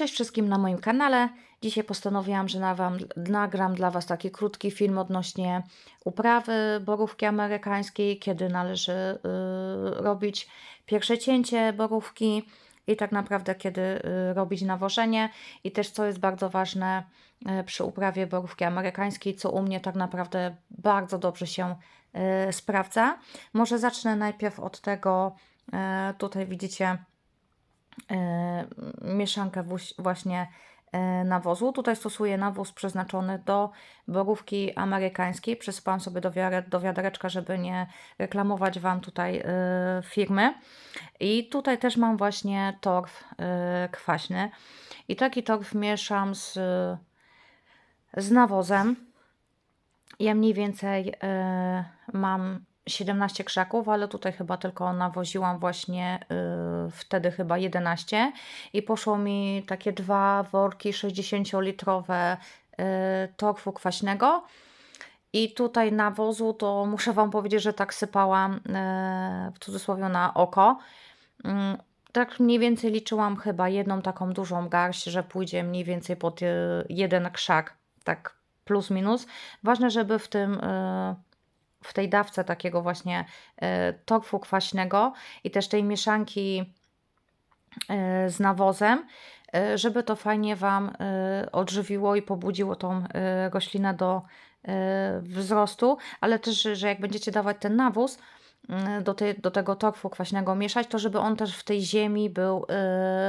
Cześć wszystkim na moim kanale. Dzisiaj postanowiłam, że nawam, nagram dla Was taki krótki film odnośnie uprawy borówki amerykańskiej, kiedy należy y, robić pierwsze cięcie borówki i tak naprawdę kiedy y, robić nawożenie i też co jest bardzo ważne y, przy uprawie borówki amerykańskiej, co u mnie tak naprawdę bardzo dobrze się y, sprawdza. Może zacznę najpierw od tego, y, tutaj widzicie mieszankę wuś- właśnie e, nawozu. Tutaj stosuję nawóz przeznaczony do borówki amerykańskiej. Przysypałam sobie do, wiare, do wiadereczka, żeby nie reklamować Wam tutaj e, firmy. I tutaj też mam właśnie torf e, kwaśny. I taki torf mieszam z, z nawozem. Ja mniej więcej e, mam 17 krzaków, ale tutaj chyba tylko nawoziłam właśnie y, wtedy chyba 11 i poszło mi takie dwa worki 60-litrowe y, torfu kwaśnego. I tutaj nawozu to muszę Wam powiedzieć, że tak sypałam y, w cudzysłowie na oko. Mm, Tak mniej więcej liczyłam chyba jedną taką dużą garść, że pójdzie mniej więcej pod y, jeden krzak, tak plus minus. Ważne, żeby w tym y, w tej dawce takiego właśnie e, torfu kwaśnego i też tej mieszanki e, z nawozem, e, żeby to fajnie Wam odżywiło i pobudziło tą roślinę do wzrostu, ale też, że jak będziecie dawać ten nawóz mm, do, tej, do tego torfu kwaśnego mieszać, to żeby on też w tej ziemi był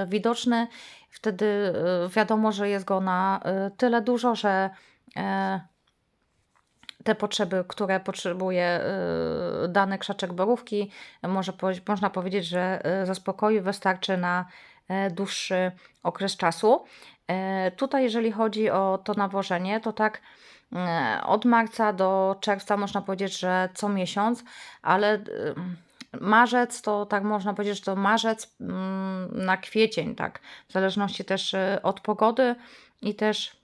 widoczny. Wtedy wiadomo, że jest go na tyle dużo, że te potrzeby, które potrzebuje y, dany krzaczek borówki, może, można powiedzieć, że y, zaspokoi, wystarczy na e, dłuższy okres czasu. Tutaj, jeżeli chodzi o to nawożenie, to tak od marca do czerwca można powiedzieć, że co miesiąc, ale y, marzec to tak można powiedzieć, że to marzec mm, na kwiecień, tak, w zależności też y, od pogody i też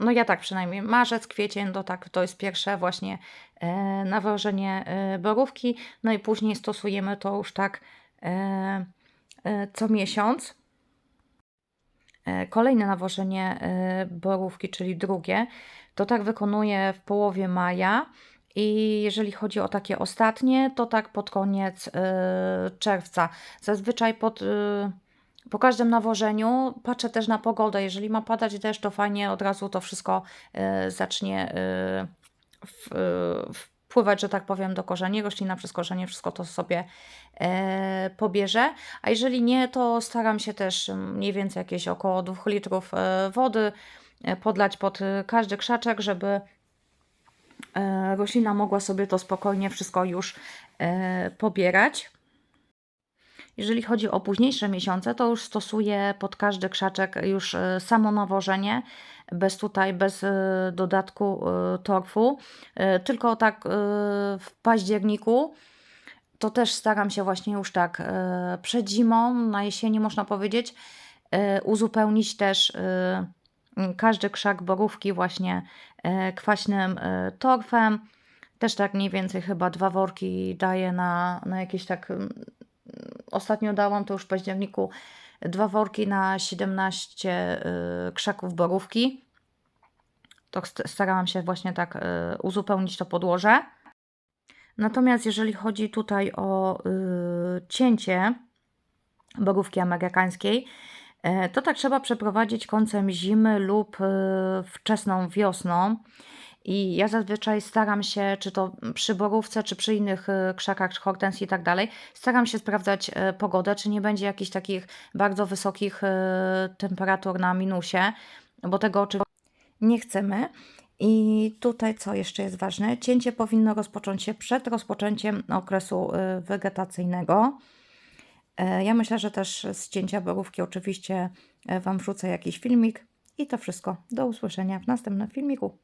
No ja tak przynajmniej, marzec, kwiecień, to tak, to jest pierwsze właśnie e, nawożenie e, borówki, no i później stosujemy to już tak e, e, co miesiąc. E, Kolejne nawożenie e, borówki, czyli drugie, to tak wykonuję w połowie maja i jeżeli chodzi o takie ostatnie, to tak pod koniec e, czerwca. Zazwyczaj pod, e, po każdym nawożeniu patrzę też na pogodę. Jeżeli ma padać deszcz, to fajnie od razu to wszystko e, zacznie e, w, e, wpływać, że tak powiem, do korzeni. Roślina przez korzenie wszystko to sobie e, pobierze. A jeżeli nie, to staram się też mm, mniej więcej jakieś około 2 litrów e, wody e, podlać pod e, każdy krzaczek, żeby roślina mogła sobie to spokojnie wszystko już pobierać. Jeżeli chodzi o późniejsze miesiące, to już stosuję pod każdy krzaczek już e, samo nawożenie, bez tutaj, bez e, dodatku e, torfu, tylko tak w październiku. To też staram się właśnie już tak przed zimą, na jesieni można powiedzieć, uzupełnić też każdy krzak borówki właśnie kwaśnym torfem. Też tak mniej więcej chyba dwa worki daję na, na jakieś tak ostatnio dałam to już w październiku dwa worki na 17 y, krzaków borówki. To st- starałam się właśnie tak y, uzupełnić to podłoże. Natomiast jeżeli chodzi tutaj o y, cięcie borówki amerykańskiej, to tak trzeba przeprowadzić końcem zimy lub wczesną wiosną. I ja zazwyczaj staram się, czy to przy borówce, czy przy innych y, krzakach, czy hortensji i tak dalej, staram się sprawdzać y, pogodę, czy nie będzie jakichś takich bardzo wysokich y, temperatur na minusie, bo tego oczywiście nie chcemy. I tutaj co jeszcze jest ważne? Cięcie powinno rozpocząć się przed rozpoczęciem okresu wegetacyjnego. E, Ja myślę, że też z cięcia borówki oczywiście e, Wam wrzucę jakiś filmik. I to wszystko. Do usłyszenia w następnym filmiku.